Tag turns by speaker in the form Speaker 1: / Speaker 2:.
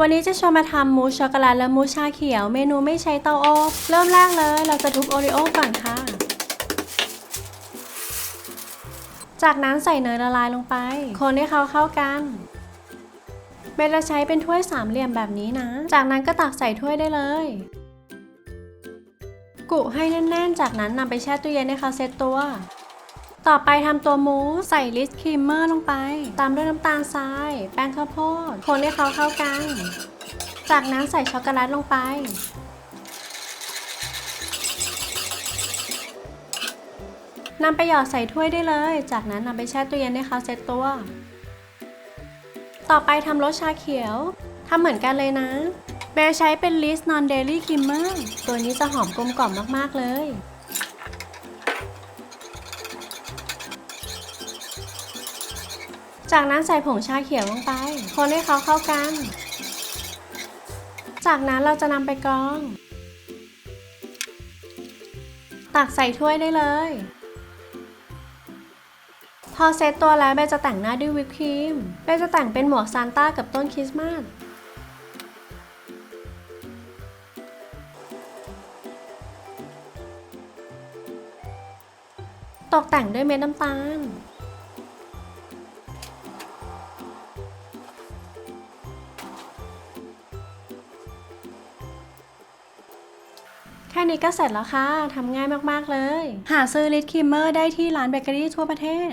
Speaker 1: วันนี้จะชวนมาทำมูสช็อกโกแลตและมูสชาเขียว เมนูไม่ใช้เตาอบเริ่มแรกเลย เราจะทุบโอริโอก่อนค่ะ จากนั้นใส่เนยละลายลงไป คนให้เขาเข้ากันเบนจะใช้เป็นถ้วยสามเหลี่ยมแบบนี้นะ จากนั้นก็ตักใส่ถ้วยได้เลย กุให้แน่นๆ จากนั้นนำไปแช่ตู้เย็นให้เขาเซ็ตตัว ต่อไปทำตัวมูสใส่ลิสครีมเมอร์ลงไป ตามด้วยน้ำตาลทราย แป้งข้าวโพด คนให้เขาเข้ากัน จากนั้นใส่ช็อกโกแลตลงไป นำไปหยอดใส่ถ้วยได้เลย จากนั้นนำไปแช่ตู้เย็นให้เขาเซ็ตตัว ต่อไปทำรสชาเขียว ทำเหมือนกันเลยนะ เบลใช้เป็นลิสนอนเดลี่ครีมเมอร์ ตัวนี้จะหอมกลมกล่อมมากๆเลย จากนั้นใส่ผงชาเขียวลงไป คนให้เขาเข้ากัน จากนั้นเราจะนำไปกรอง ตักใส่ถ้วยได้เลย พอเซตตัวแล้วเบจะแต่งหน้าด้วยวิปครีม เบจะแต่งเป็นหมวกซานต้ากับต้นคริสต์มาสตกแต่งด้วยเม็ดน้ำตาล แค่นี้ก็เสร็จแล้วค่ะ ทำง่ายมาก ๆ เลย หาซื้อลิตครีมเมอร์ได้ที่ร้านเบเกอรี่ทั่วประเทศ